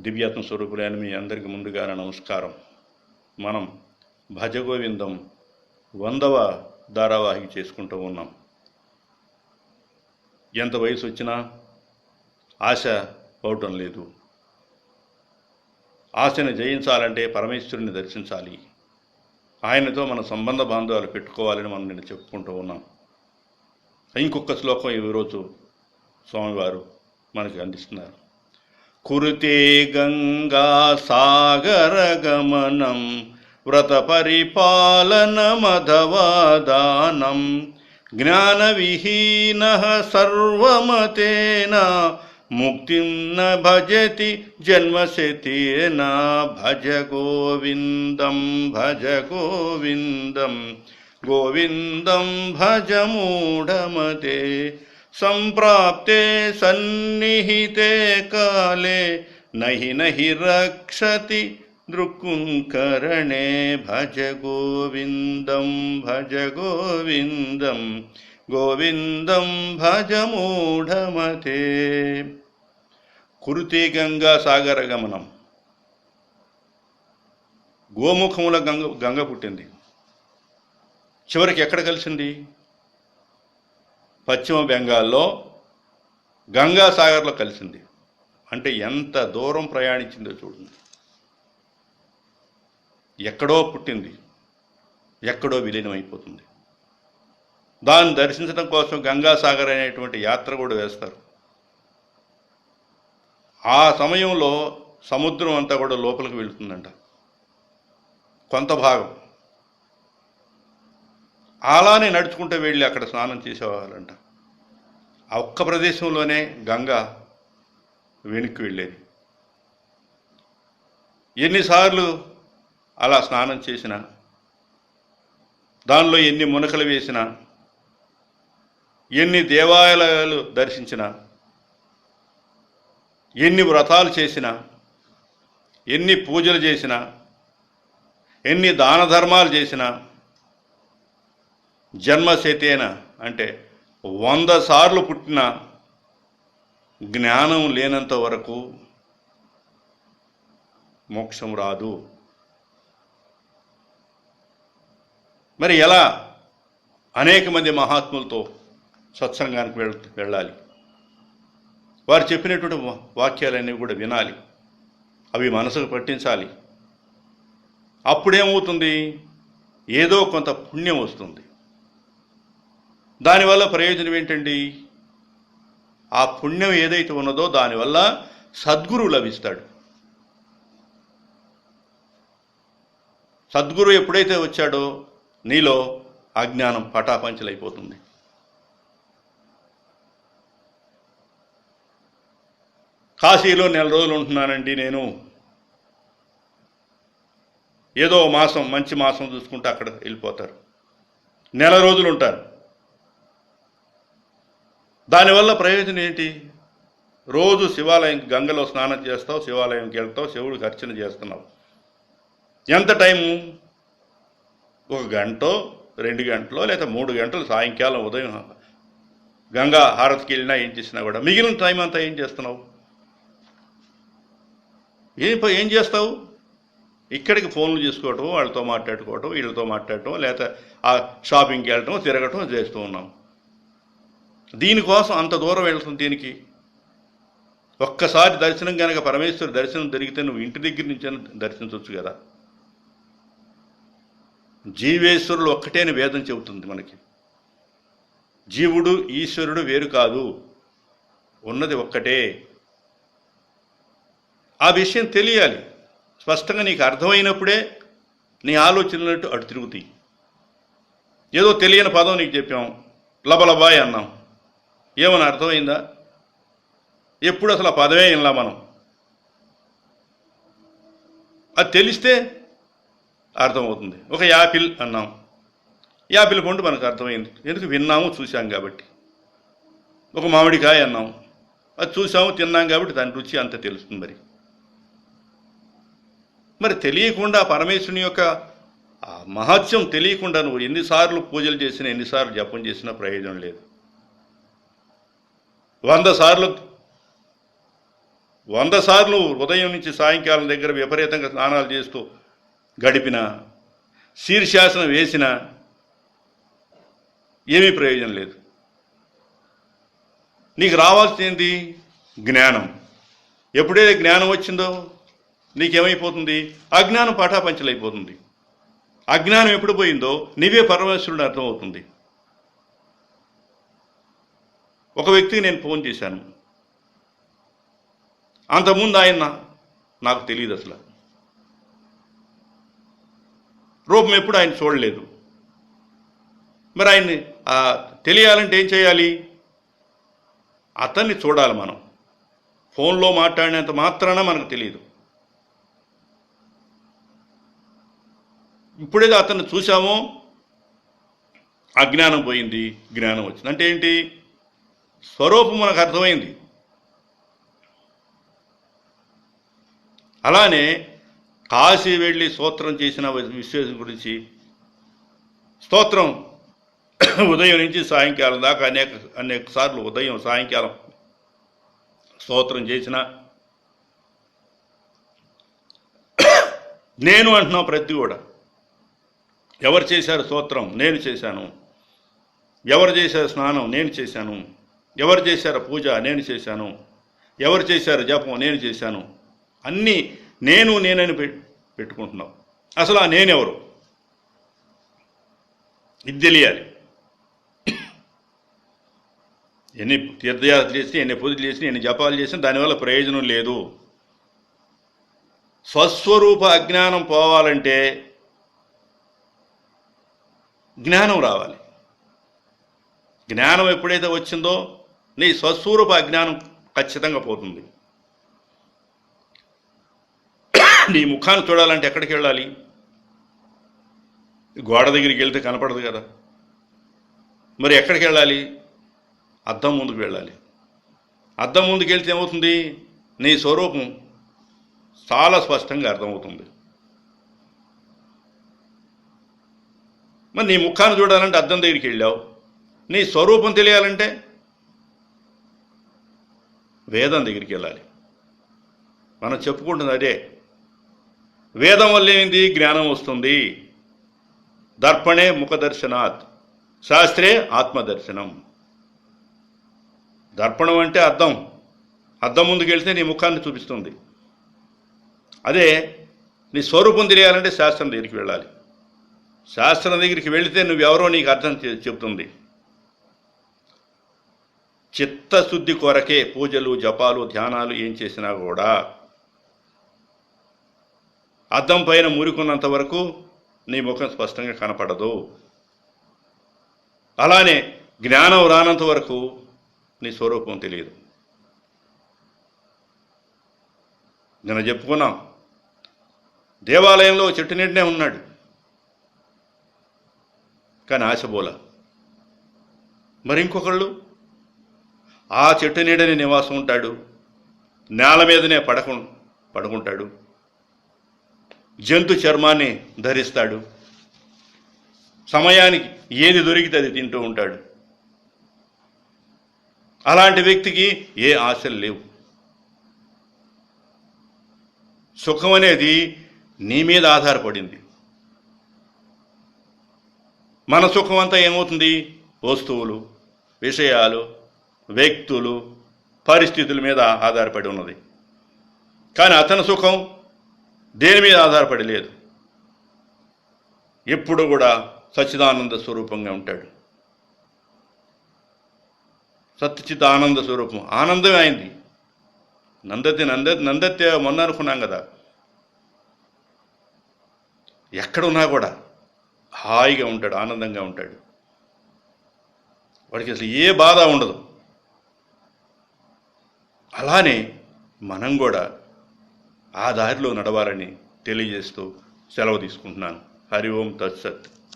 దివ్యాత్మ స్వరూపులైన మీ అందరికి ముందుగా నమస్కారం. మనం భజగోవిందం వందవ ధారావాహిక చేసుకుంటూ ఉన్నాం. ఎంత వయసు వచ్చినా ఆశ పోవటం లేదు. ఆశను జయించాలంటే పరమేశ్వరుని దర్శించాలి. ఆయనతో మన సంబంధ బాంధవాలు పెట్టుకోవాలని మనం నేను చెప్పుకుంటూ ఉన్నాం. ఇంకొక శ్లోకం ఈరోజు స్వామివారు మనకి అందిస్తున్నారు. कुरुते गङ्गासागरगमनम् व्रतपरिपालनमधवादानम् ज्ञानविहीनः सर्वमतेन मुक्तिं न भजति जन्मशतेन भज गोविन्दं भज गोविन्दं गोविन्दं भज मूढमते। సంప్రాప్తే సన్నిహితే కాలే నహి నహి రక్షతి దృక్కుంకరణే భజ గోవిందం భజ గోవిందం గోవిందం భజ మూఢమతే. కురుతి గంగా సాగర గమనం. గోముఖముల గంగ గంగ పుట్టింది. చివరికి ఎక్కడ కలిసింది? పశ్చిమ బెంగాల్లో గంగాసాగర్లో కలిసింది. అంటే ఎంత దూరం ప్రయాణించిందో చూడండి. ఎక్కడో పుట్టింది. ఎక్కడో విలీనం అయిపోతుంది దాన్ని దర్శించడం కోసం గంగాసాగర్ అనేటువంటి యాత్ర కూడా వేస్తారు. ఆ సమయంలో సముద్రం అంతా కూడా లోపలికి వెళుతుందంట. కొంత భాగం. అలానే నడుచుకుంటూ వెళ్ళి అక్కడ స్నానం చేసేవాళ్ళంట. ఆ ఒక్క ప్రదేశంలోనే గంగ వెనక్కి వెళ్ళేది. ఎన్నిసార్లు అలా స్నానం చేసినా దానిలో ఎన్ని మునకలు వేసినా ఎన్ని దేవాలయాలు దర్శించినా ఎన్ని వ్రతాలు చేసినా ఎన్ని పూజలు చేసినా ఎన్ని దాన ధర్మాలు చేసినా జన్మశతేన అంటే వంద సార్లు పుట్టిన జ్ఞానం లేనంత వరకు మోక్షం రాదు. మరి ఎలా అనేక మంది మహాత్ములతో సత్సంగానికి వెళ్ వెళ్ళాలి? వారు చెప్పినటువంటి వాక్యాలన్నీ కూడా వినాలి. అవి మనసుకు పట్టించాలి. అప్పుడేమవుతుంది? ఏదో కొంత పుణ్యం వస్తుంది. దానివల్ల ప్రయోజనం ఏంటండి? ఆ పుణ్యం ఏదైతే ఉన్నదో దానివల్ల సద్గురు లభిస్తాడు. సద్గురు ఎప్పుడైతే వచ్చాడో నీలో అజ్ఞానం పటాపంచలైపోతుంది. కాశీలో నెల రోజులు ఉంటున్నానండి నేను. ఏదో మాసం మంచి మాసం చూసుకుంటే అక్కడ వెళ్ళిపోతారు. నెల రోజులు ఉంటారు. దానివల్ల ప్రయోజనం ఏంటి? రోజు శివాలయం గంగలో స్నానం చేస్తావు శివాలయంకి వెళ్తావు శివుడికి అర్చన చేస్తున్నావు. ఎంత టైము? ఒక గంట రెండు గంటలో లేదా మూడు గంటలు సాయంకాలం ఉదయం గంగా హారతికి వెళ్ళినా ఏం చేసినా కూడా. మిగిలిన టైం అంతా ఏం చేస్తున్నావు? ఏం ఏం చేస్తావు? ఇక్కడికి ఫోన్లు చేసుకోవటం వాళ్ళతో మాట్లాడుకోవటం వీళ్ళతో మాట్లాడటం లేకపోతే ఆ షాపింగ్కి వెళ్ళటం తిరగటం చేస్తూ ఉన్నాం. దీనికోసం అంత దూరం వెళ్తుంది దీనికి? ఒక్కసారి దర్శనం కనుక పరమేశ్వరి దర్శనం జరిగితే నువ్వు ఇంటి దగ్గర నుంచి దర్శించవచ్చు కదా. జీవేశ్వరులు ఒక్కటే అని వేదం చెబుతుంది మనకి. జీవుడు ఈశ్వరుడు వేరు కాదు. ఉన్నది ఒక్కటే. ఆ విషయం తెలియాలి. స్పష్టంగా నీకు అర్థమైనప్పుడే నీ ఆలోచనలు అటు తిరుగుతాయి. ఏదో తెలియని పదం నీకు చెప్పాం. లబలబాయ్ అన్నాం. ఏమని అర్థమైందా? ఎప్పుడు అసలు ఆ పదమే వినలా మనం. అది తెలిస్తే అర్థమవుతుంది. ఒక యాపిల్ అన్నాం. యాపిల్ పండు మనకు అర్థమైంది. ఎందుకు విన్నాము చూసాం కాబట్టి. ఒక మామిడికాయ అన్నాం. అది చూసాము తిన్నాం కాబట్టి దాని రుచి అంత తెలుస్తుంది మరి. మరి తెలియకుండా పరమేశ్వరుని యొక్క మహత్యం తెలియకుండా నువ్వు ఎన్నిసార్లు పూజలు చేసినా ఎన్నిసార్లు జపం చేసినా ప్రయోజనం లేదు. వంద సార్లు వంద సార్లు ఉదయం నుంచి సాయంకాలం దగ్గర విపరీతంగా స్నానాలు చేస్తూ గడిపిన శీర్షాసనం వేసిన ఏమీ ప్రయోజనం లేదు. నీకు రావాల్సింది జ్ఞానం. ఎప్పుడైతే జ్ఞానం వచ్చిందో నీకేమైపోతుంది? అజ్ఞానం పటాపంచలైపోతుంది అజ్ఞానం ఎప్పుడు పోయిందో? నీవే పరమేశ్వరుడు అర్థమవుతుంది. ఒక వ్యక్తికి నేను ఫోన్ చేశాను. అంతకుముందు ఆయన నాకు తెలియదు అసలు. రూపం ఎప్పుడు ఆయన చూడలేదు. మరి ఆయన్ని తెలియాలంటే ఏం చేయాలి? అతన్ని చూడాలి మనం. ఫోన్లో మాట్లాడినంత మాత్రాన మనకు తెలియదు ఇప్పుడేదో అతన్ని చూసామో అజ్ఞానం పోయింది జ్ఞానం వచ్చింది. అంటే ఏంటి? స్వరూపం మనకు అర్థమైంది. అలానే కాశీ వెళ్ళి స్తోత్రం చేసిన విశ్వేశం గురించి స్తోత్రం ఉదయం నుంచి సాయంకాలం దాకా అనేక అనేక సార్లు ఉదయం సాయంకాలం స్తోత్రం చేసిన నేను అంటున్నా ప్రతి కూడా. ఎవరు చేశారు స్తోత్రం? నేను చేశాను. ఎవరు చేశారు స్నానం? నేను చేశాను. ఎవరు చేశారు పూజ నేను చేశాను ఎవరు చేశారు జపం నేను చేశాను అన్నీ నేను నేనని పె- పెట్టుకుంటున్నావు అసలు ఆ నేనెవరు? ఇది తెలియాలి. ఎన్ని తీర్థయాత్రలు చేసి ఎన్ని పూజలు చేసి ఎన్ని జపాలు చేసినా దానివల్ల ప్రయోజనం లేదు. స్వస్వరూప అజ్ఞానం పోవాలంటే జ్ఞానం రావాలి. జ్ఞానం ఎప్పుడైతే వచ్చిందో నీ స్వస్వరూప అజ్ఞానం ఖచ్చితంగా పోతుంది. నీ ముఖాన్ని చూడాలంటే ఎక్కడికి వెళ్ళాలి? గోడ దగ్గరికి వెళ్తే కనపడదు కదా. మరి ఎక్కడికి వెళ్ళాలి? అద్దం ముందుకు వెళ్ళాలి. అద్దం ముందుకు వెళ్తే ఏమవుతుంది? నీ స్వరూపం చాలా స్పష్టంగా అర్థమవుతుంది. మరి నీ ముఖాన్ని చూడాలంటే అద్దం దగ్గరికి వెళ్ళావు. నీ స్వరూపం తెలియాలంటే వేదం దగ్గరికి వెళ్ళాలి. మనం చెప్పుకుంటుంది అదే వేదం వల్ల ఏంది? జ్ఞానం వస్తుంది. దర్పణే ముఖదర్శనాత్ శాస్త్రే ఆత్మదర్శనం. దర్పణం అంటే అర్థం అద్దం ముందుకు వెళ్తే నీ ముఖాన్ని చూపిస్తుంది. అదే నీ స్వరూపం తెలియాలంటే శాస్త్రం దగ్గరికి వెళ్ళాలి. శాస్త్రం దగ్గరికి వెళితే నువ్వెవరో నీకు అర్థం చే- చెప్తుంది. చిత్తశుద్ధి కొరకే పూజలు జపాలు ధ్యానాలు ఏం చేసినా కూడా అద్దం పైన మురికున్నంత వరకు నీ ముఖం స్పష్టంగా కనపడదు. అలానే జ్ఞానం రానంత వరకు నీ స్వరూపం తెలియదు. నిన్న చెప్పుకున్నాం. దేవాలయంలో చెట్టు నీటినే ఉన్నాడు. కానీ ఆశబోల మరి ఇంకొకళ్ళు? ఆ చెట్టు నీడని నివాసం ఉంటాడు. నేల మీదనే పడకు పడుకుంటాడు. జంతు చర్మాన్ని ధరిస్తాడు. సమయానికి ఏది దొరికితే అది తింటూ ఉంటాడు. అలాంటి వ్యక్తికి ఏ ఆశలు లేవు. సుఖం అనేది నీ మీద ఆధారపడింది. మన సుఖం అంతా ఏమవుతుంది? వస్తువులు విషయాలు వ్యక్తులు పరిస్థితుల మీద ఆధారపడి ఉన్నది. కానీ అతని సుఖం దేని మీద ఆధారపడి లేదు. ఎప్పుడు కూడా సచ్చిదానంద స్వరూపంగా ఉంటాడు. సత్యచిత్ ఆనంద స్వరూపం. ఆనందమే అయింది. నందతి నంద నందతే మొన్న అనుకున్నాం కదా. ఎక్కడున్నా కూడా హాయిగా ఉంటాడు ఆనందంగా ఉంటాడు. వాడికి అసలు ఏ బాధ ఉండదు. అలానే మనం కూడా ఆ దారిలో నడవాలని తెలియజేస్తూ సెలవు తీసుకుంటున్నాను. హరి ఓం తత్సత్.